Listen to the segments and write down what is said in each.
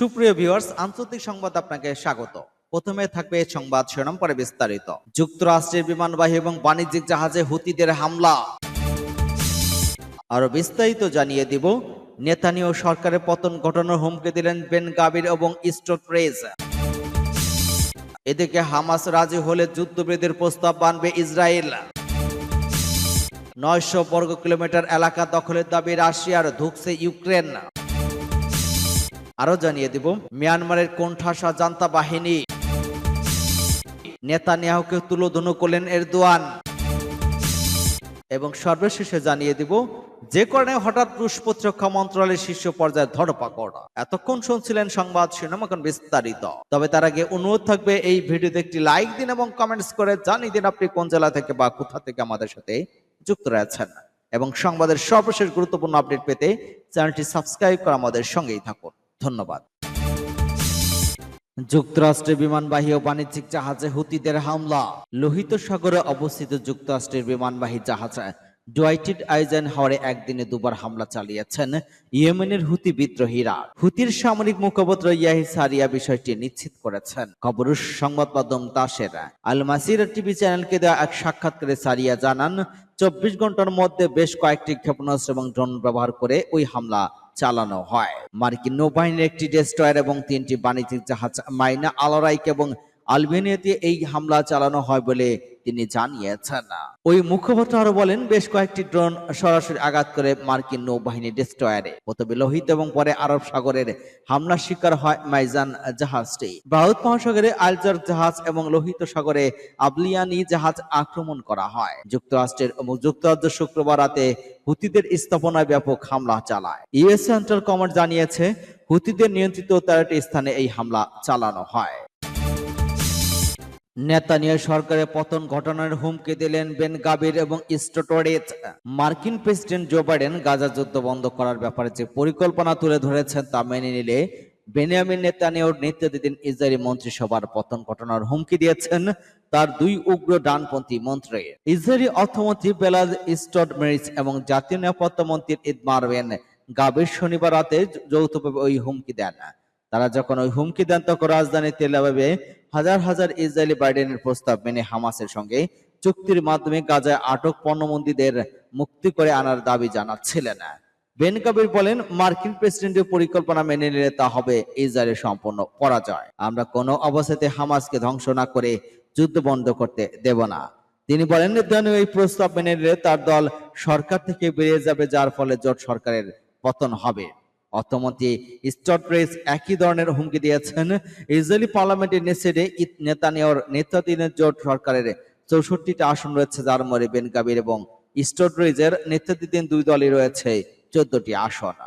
সুপ্রিয় ভিউয়ার্স, আন্তর্জাতিক সংবাদ আপনাকে স্বাগত। প্রথমে থাকবে সংবাদ শিরোনাম, পরে বিস্তারিত। যুক্তরাষ্ট্রের বিমানবাহী এবং বাণিজ্যিক জাহাজে হুতিদের হামলা। আরও বিস্তারিত জানিয়ে দিব নেতানিয় সরকারের পতন ঘটানোর হুমকি দিলেন বেন গাবির এবং ইস্টোট এদিকে হামাস রাজি হলে যুদ্ধবিরতির প্রস্তাব মানবে ইসরায়েল। নয়শো বর্গ কিলোমিটার এলাকা দখলের দাবি রাশিয়ার ধুকছে ইউক্রেন। আরও জানিয়ে দিব, মিয়ানমারের কোণঠাসা জান্তা বাহিনী। নেতানিয়াহুকে তুলোধনু করলেন এরদোয়ান। এবং সর্বশেষে জানিয়ে দিব, যে কারণে হঠাৎ রুশ প্রতিরক্ষা মন্ত্রণালয়ের শীর্ষ পর্যায়ের ধরপাকড়। এতক্ষণ শুনছিলেন সংবাদ শিরোনাম এখন বিস্তারিত। তবে তার আগে অনুরোধ থাকবে, এই ভিডিওতে একটি লাইক দিন এবং কমেন্টস করে জানিয়ে দিন আপনি কোন জেলা থেকে বা কোথা থেকে আমাদের সাথে যুক্ত রয়েছেন। এবং সংবাদের সর্বশেষ গুরুত্বপূর্ণ আপডেট পেতে চ্যানেলটি সাবস্ক্রাইব করে আমাদের সঙ্গেই থাকুন। ধন্যবাদ। যুক্তরাষ্ট্রের বিমানবাহী ও বাণিজ্যিক জাহাজে হুতিদের হামলা। লোহিত সাগরে অবস্থিত যুক্তরাষ্ট্রের বিমানবাহী জাহাজ ডোয়াইটেড আইজেন হাওয়ারে একদিনে দুবার হামলা চালিয়েছেন ইয়েমেনের হুতি বিদ্রোহীরা। হুতির সামরিক মুখপাত্র ইয়াহি সারিয়া বিষয়টি নিশ্চিত করেছেন। খবর সংবাদ মাধ্যম তাসের। আল মাসির টিভি চ্যানেলকে দেওয়া এক সাক্ষাৎকারে সারিয়া জানান, চব্বিশ ঘণ্টার মধ্যে বেশ কয়েকটি ক্ষেপণাস্ত্র এবং ড্রোন ব্যবহার করে ওই হামলা চালানো হয়। মার্কিন নৌবাহিনীর একটি ডেস্ট্রয়ার এবং তিনটি বাণিজ্যিক জাহাজ, মাইনা, আলরাইক এবং আলবেনিয়াতে এই হামলা চালানো হয় বলে তিনি জানিয়েছেন। ওই মুখপাত্র আরও বলেন, বেশ কয়েকটি ড্রোন সরাসরি আঘাত করে মার্কিন নৌবাহিনী ডেস্ট্রয়ারে। লোহিত এবং পরে আরব সাগরের হামলার শিকার হয় মাইজান জাহাজটি। ভারত মহাসাগরে আলজার জাহাজ এবং লোহিত সাগরে আবলিয়ানি জাহাজ আক্রমণ করা হয়। যুক্তরাষ্ট্রের যুক্তরাজ্য শুক্রবার রাতে হুতিদের স্থাপনায় ব্যাপক হামলা চালায়। ইউএস সেন্ট্রাল কমান্ড জানিয়েছে, হুতিদের নিয়ন্ত্রিত তেরোটি স্থানে এই হামলা চালানো হয়। নেতানিয়া সরকারের পতন ঘটনার হুমকি দিলেন বেন গাবির এবং স্টোটোরেজ মার্কিন প্রেসিডেন্ট জো বাইডেন গাজা যুদ্ধ বন্ধ করার ব্যাপারে যে পরিকল্পনা তুলে ধরেছেন তা মেনে নিলে বেনিয়ামিন নেতানিয়াহুর নেতৃত্বাধীন ইসরায়েলি মন্ত্রিসভার পতন ঘটনার হুমকি দিয়েছেন তার দুই উগ্র ডানপন্থী মন্ত্রী। ইসরায়েলি অর্থমন্ত্রী বেলাজ স্টড মেরিস এবং জাতীয় নিরাপত্তা মন্ত্রী ইদমার বেন গাবির শনিবার রাতে যৌথভাবে ওই হুমকি দেন। তারা যখন ওই হুমকি দেন, তখন রাজধানী তেল আবিবে হাজার হাজার ইসরায়েলি বাইডেনের প্রস্তাব মেনে হামাসের সঙ্গে চুক্তির মাধ্যমে গাজায় আটক পণ্যবন্দীদের মুক্তি করে আনার দাবি জানাচ্ছিলেন। বেন কাবির বলেন, মার্কিন প্রেসিডেন্টের পরিকল্পনা মেনে নিলে তা হবে ইসরায়েলের সম্পূর্ণ পরাজয়। আমরা কোনো অবস্থাতে হামাসকে ধ্বংস না করে যুদ্ধ বন্ধ করতে দেব না। তিনি বলেন, নেতানিয়াহু এই প্রস্তাব মেনে নিলে তার দল সরকার থেকে বেরিয়ে যাবে, যার ফলে জোট সরকারের পতন হবে। অর্থমন্ত্রী স্টটরেস একই ধরনের হুমকি দিয়েছেন। ইসরায়েলি পার্লামেন্টের নেসেডে নেতানিয়াহুর নেতৃত্বাধীন জোট সরকারের চৌষট্টিটা আসন রয়েছে, যার মধ্যে বেন কাবির এবং স্টটরেজের নেতৃত্বাধীন দুই দলই রয়েছে চোদ্দটি আসন।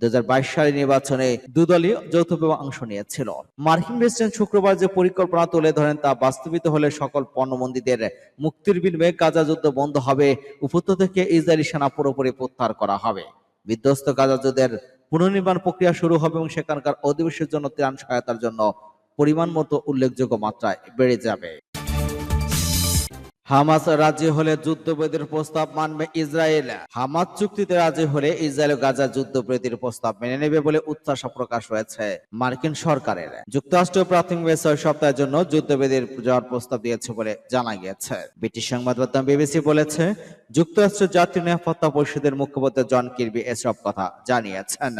দু সালের নির্বাচনে দুদলই যৌথভাবে অংশ নিয়েছিল। মার্কিন প্রেসিডেন্ট শুক্রবার যে পরিকল্পনা তুলে ধরেন তা বাস্তবিত হলে সকল পণ্যবন্দীদের মুক্তির বিনিময়ে গাজা যুদ্ধ বন্ধ হবে। উপত্যকা থেকে ইসরায়েলি সেনা পুরোপুরি প্রত্যাহার করা হবে। বিধ্বস্ত গাজা যুদ্ধের পুনর্নির্মাণ প্রক্রিয়া শুরু হবে এবং সেখানকার অধিবেশের জন্য ত্রাণ সহায়তার জন্য পরিমাণ মতো উল্লেখযোগ্য মাত্রায় বেড়ে যাবে। হামাস রাজি হলে যুদ্ধবিরতির প্রস্তাব মানবে ইসরায়েল। হামাস চুক্তিতে রাজি হলে ইসরায়েল গাজা যুদ্ধবিরতির প্রস্তাব মেনে নেবে বলে উচ্চাশা প্রকাশ হয়েছে মার্কিন সরকারের। যুক্তরাষ্ট্র প্রাথমিকভাবে ছয় সপ্তাহের জন্য যুদ্ধবিরতির যাওয়ার প্রস্তাব দিয়েছে বলে জানা গিয়েছে। ব্রিটিশ সংবাদ মাধ্যম বিবিসি বলেছে, যুক্তরাষ্ট্র জাতীয় নিরাপত্তা পরিষদের মুখপাত্র জন কিরবি এসব কথা জানিয়েছেন।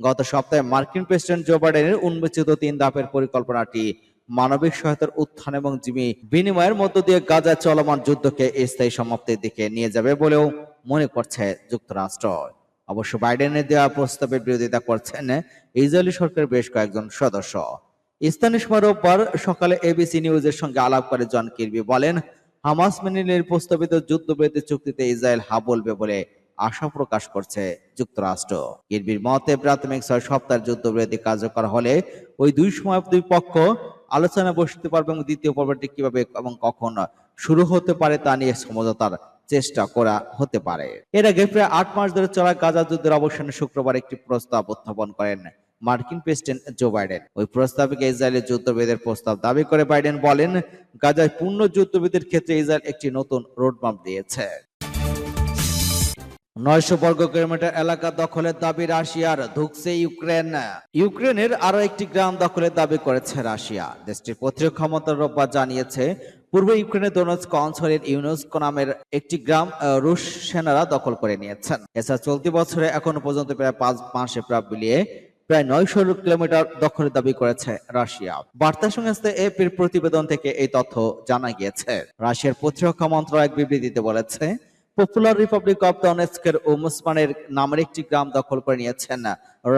গত সপ্তাহে মার্কিন প্রেসিডেন্ট জো বাইডেনের উন্মোচিত তিন ধাপের পরিকল্পনাটি মানবিক সহায়তার উত্থান এবং জিমি বিনিময়ের মধ্য দিয়ে গাজা চলমান যুদ্ধকে স্থায়ী সমাপ্তির দিকে নিয়ে যাবে বলেও মনে করছে যুক্তরাষ্ট্র। অবশ্য বাইডেনের দেওয়া প্রস্তাবের বিরোধিতা করছেন ইসরায়েলি সরকারের বেশ কয়েকজন সদস্য। স্থানীয় সময় রোববার সকালে এবিসি নিউজের সঙ্গে আলাপ করে জন কিরবি বলেন, হামাস মেনিলের প্রস্তাবিত যুদ্ধবিরতি চুক্তিতে ইসরায়েল হা বলবে বলে আশা প্রকাশ করছে যুক্তরাষ্ট্র। কিরবির মতে, প্রাথমিক ছয় সপ্তাহের যুদ্ধবিরতি কার্যকর হলে ওই দুই সময় দুই পক্ষ আলোচনা বসতে পারবে এবং দ্বিতীয় পর্বটি কীভাবে এবং কখন শুরু হতে পারে তা নিয়ে সমঝোতার চেষ্টা করা হতে পারে। এর আগে প্রায় আট মাস ধরে চলা গাজা যুদ্ধের অবসানে শুক্রবার একটি প্রস্তাব উত্থাপন করেন মার্কিন প্রেসিডেন্ট জো বাইডেন। ওই প্রস্তাবকে ইসরায়েলের যুদ্ধবিদের প্রস্তাব দাবি করে বাইডেন বলেন, গাজায় পূর্ণ যুদ্ধবিদের ক্ষেত্রে ইসরায়েল একটি নতুন রোডম্যাপ দিয়েছে। নয়শো বর্গ কিলোমিটার এলাকা দখলের দাবি রাশিয়ার, ধুকছে ইউক্রেন। ইউক্রেনের আরও একটি গ্রাম দখলের দাবি করেছে রাশিয়া। দেশটির প্রতিরক্ষা মন্ত্রক রোববার জানিয়েছে, পূর্ব ইউক্রেনের দোনস্ক অঞ্চলের ইউনেস্কো নামের একটি গ্রাম রুশ সেনারা দখল করে নিয়েছেন। এছাড়া চলতি বছরে এখনও পর্যন্ত প্রায় পাঁচ মাসে প্রায় বিলিয়ে প্রায় নয়শো কিলোমিটার দখলের দাবি করেছে রাশিয়া। বার্তা সংস্থা এপির প্রতিবেদন থেকে এই তথ্য জানা গিয়েছে। রাশিয়ার প্রতিরক্ষা মন্ত্রণালয় এক বিবৃতিতে বলেছে পপুলার রিপাবলিক অব দনেস্কের ওমসমানের নামের একটি গ্রাম দখল করে নিয়েছেন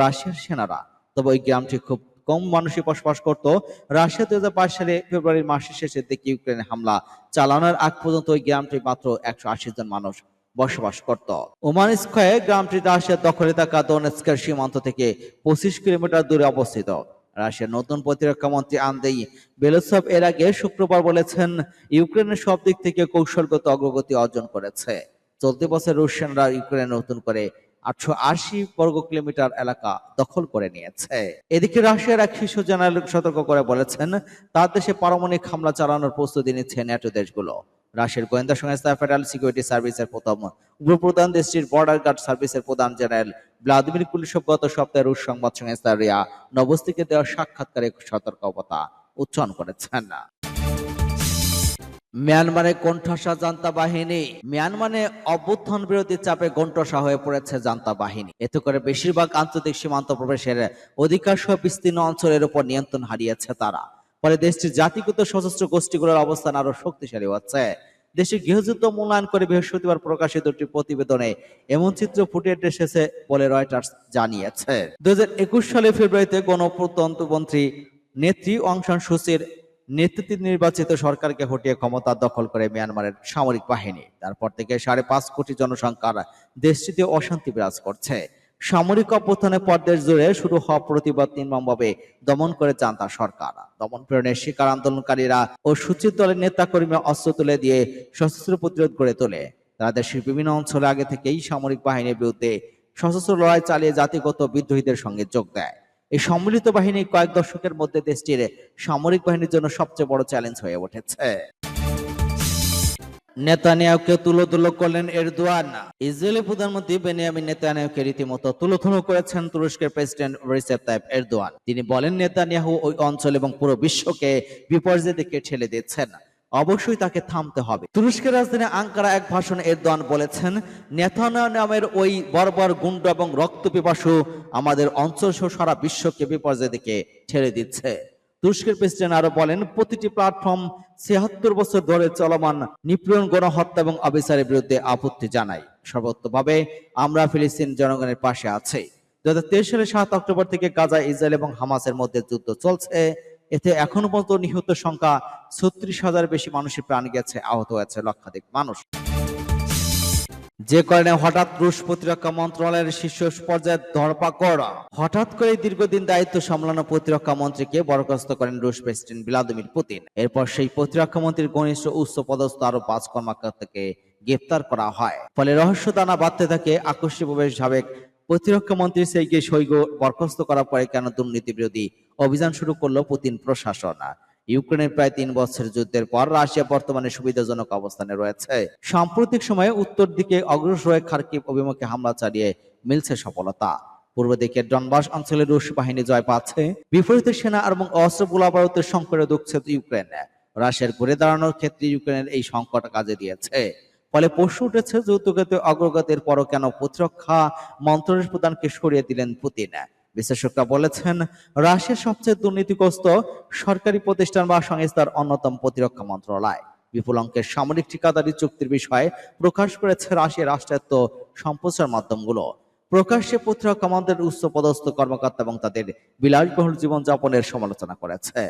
রাশিয়ার সেনারা। তবে ওই গ্রামটি খুব কম মানুষই বসবাস করত। রাশিয়া দুই সালে ফেব্রুয়ারি মাসের শেষের দিকে ইউক্রেনে হামলা চালানোর আগ পর্যন্ত ওই গ্রামটি মাত্র একশো আশি জন মানুষ বসবাস করত। ওমানিস্কয়ে গ্রামটি রাশিয়ার দখলে থাকা দোনেস্কের সীমান্ত থেকে পঁচিশ কিলোমিটার দূরে অবস্থিত। রাশিয়ার নতুন প্রতিরক্ষা মন্ত্রী আন্দেই বেলোসভ এর আগে শুক্রবার বলেছেন, ইউক্রেনের সব দিক থেকে কৌশলগত অগ্রগতি অর্জন করেছে। চলতি বছর রুশ সেনারা ইউক্রেনে নতুন করে আটশো আশি বর্গ কিলোমিটার এলাকা দখল করে নিয়েছে। এদিকে রাশিয়ার এক শীর্ষ জেনারেল সতর্ক করে বলেছেন, তার দেশে পারমাণবিক হামলা চালানোর প্রস্তুতি নিচ্ছে ন্যাটো দেশগুলো। রাশিয়ার গোয়েন্দা সংস্থা ফেডারেল সিকিউরিটি সার্ভিসের প্রথম উপপ্রধান দেশটির বর্ডার গার্ড সার্ভিসের প্রধান জেনারেল ভ্লাদিমির কুলিশভ গত সপ্তাহে রুশ সংবাদ সংস্থা রিয়া নবস্তিকে দেওয়া সাক্ষাৎকারে সতর্কতা উচ্চারণ করেছেন। মিয়ানমারে কোণঠাসা জান্তা বাহিনী। মিয়ানমারে অভ্যুত্থান বিরোধী চাপে গন্টসা হয়ে পড়েছে জান্তা বাহিনী। এতে করে বেশিরভাগ আন্তর্জাতিক সীমান্ত প্রবেশের অধিকার সহ বিস্তীর্ণ অঞ্চলের উপর নিয়ন্ত্রণ হারিয়েছে তারা। ফলে দেশটির জাতিগত সশস্ত্র গোষ্ঠীগুলোর অবস্থান আরও শক্তিশালী হচ্ছে। দেশের গৃহযুদ্ধ মূল্যায়ন করে বৃহস্পতিবার প্রকাশিত একটি প্রতিবেদনে এমন চিত্র ফুটে এসেছে বলে রয়টার্স জানিয়েছে। দু সালে ফেব্রুয়ারিতে গণপ্রতন্ত্রমন্ত্রী নেত্রী অং সান সুচির নেতৃত্বে নির্বাচিত সরকারকে হটিয়ে ক্ষমতা দখল করে মিয়ানমারের সামরিক বাহিনী। তারপর থেকে সাড়ে পাঁচ কোটি জনসংখ্যার দেশটিতে অশান্তি বিরাজ করছে। সামরিক অভ্যুত্থানের পর দেশ জুড়ে শুরু হওয়া প্রতিবাদ নির্মমভাবে দমন করে জান্তা সরকার। দমন প্রেরণের শিকার আন্দোলনকারীরা ও সুচিত দলের নেতা কর্মী অস্ত্র তুলে দিয়ে সশস্ত্র প্রতিরোধ গড়ে তোলে। তারা দেশের বিভিন্ন অঞ্চলে আগে থেকেই সামরিক বাহিনীর বিরুদ্ধে সশস্ত্র লড়াই চালিয়ে জাতিগত বিদ্রোহীদের সঙ্গে যোগ দেয়। এই সম্মিলিত বাহিনী কয়েক দশকের মধ্যে দেশটির সামরিক বাহিনীর জন্য সবচেয়ে বড় চ্যালেঞ্জ হয়ে উঠেছে। নেতানিয়াহুকে তুলোধুলো করলেন এরদোয়ান। ইসরায়েলি প্রধানমন্ত্রী বেনিয়ামিন নেতানিয়াহুকে রীতিমতো তুলোধুলো করেছেন তুরস্কের প্রেসিডেন্ট রিসেপ তাইপ এরদোয়ান। তিনি বলেন, নেতানিয়াহু ওই অঞ্চল এবং পুরো বিশ্বকে বিপর্যয়ের দিকে ঠেলে দিচ্ছেন অবশ্যই তাকে থামতে হবে। তুরস্কের রাজধানী আঙ্কারা এক ভাষণে এরদোয়ান বলেছেন, নেতানিয়াহু নামের ওই বর্বর গুন্ড এবং রক্ত পিপাসু আমাদের অঞ্চল সহ সারা বিশ্বকে বিপর্যয়ের দিকে ঠেলে দিচ্ছে। তুরস্কের প্রেসিডেন্ট আরও বলেন, প্রতিটি প্ল্যাটফর্ম ছিয়াত্তর বছর ধরে চলমান নিপীড়ন, গণহত্যা এবং অবিচারের বিরুদ্ধে আপত্তি জানাই সর্বোত্তভাবে আমরা ফিলিস্তিন জনগণের পাশে আছি। দু হাজার তেইশ সালের সাত অক্টোবর থেকে গাজা, ইসরায়েল এবং হামাসের মধ্যে যুদ্ধ চলছে। এতে এখনও পর্যন্ত নিহত সংখ্যা ছত্রিশ হাজার বেশি মানুষের প্রাণ গেছে, আহত হয়েছে লক্ষাধিক মানুষ। যে কারণে হঠাৎ রুশ প্রতিরক্ষা মন্ত্রণালয়ের শীর্ষ পর্যায়ে ধরপাকড় হঠাৎ করে দীর্ঘদিন দায়িত্ব সামলানো প্রতিরক্ষা মন্ত্রীকে বরখাস্ত করেন রুশ প্রেসিডেন্ট ভ্লাদিমির পুতিন। এরপর সেই প্রতিরক্ষা মন্ত্রীর ঘনিষ্ঠ উচ্চ পদস্থ আরও পাঁচ কর্মকর্তাকে গ্রেপ্তার করা হয়। ফলে রহস্য দানা বাঁধতে থাকে আকস্মিক আকস্মিকভাবে সাবেক প্রতিরক্ষা মন্ত্রী সেইকে সৈগো বরখাস্ত করার পরে কেন দুর্নীতি বিরোধী অভিযান শুরু করল পুতিন প্রশাসন? ইউক্রেনের প্রায় তিন বছর যুদ্ধের পর রাশিয়া বর্তমানে সুবিধাজনক অবস্থানে রয়েছে। সাম্প্রতিক সময়ে উত্তর দিকে অগ্রসর হয়ে খার্কিব অভিমুখে হামলা চালিয়ে মিলছে সফলতা। পূর্ব দিকে ডনবাস অঞ্চলে রুশ বাহিনী জয় পাচ্ছে। বিপরীতে সেনা এবং অস্ত্র গোলাবারুদের সংকটে দুঃখছে ইউক্রেন। রাশিয়ার ঘুরে দাঁড়ানোর ক্ষেত্রে ইউক্রেনের এই সংকট কাজে দিয়েছে। ফলে প্রশ্ন উঠেছে যৌতুকতে অগ্রগতির পরও কেন প্রতিরক্ষা মন্ত্রণালয়ের প্রধানকে সরিয়ে দিলেন পুতিন? বিশেষজ্ঞরা বলেছেন, রাশিয়ার সবচেয়ে দুর্নীতিগ্রস্ত সরকারি প্রতিষ্ঠান বা সংস্থার অন্যতম প্রতিরক্ষা মন্ত্রণালয়। বিপুল অঙ্কের সামরিক ঠিকাদারি চুক্তির বিষয়ে প্রকাশ করেছে রাশিয়ার রাষ্ট্রায়ত্ত সম্প্রচার মাধ্যমগুলো। প্রকাশ্যে প্রতিরক্ষা মন্ত্রের উচ্চ পদস্থ কর্মকর্তা এবং তাদের বিলাসবহুল জীবনযাপনের সমালোচনা করেছে।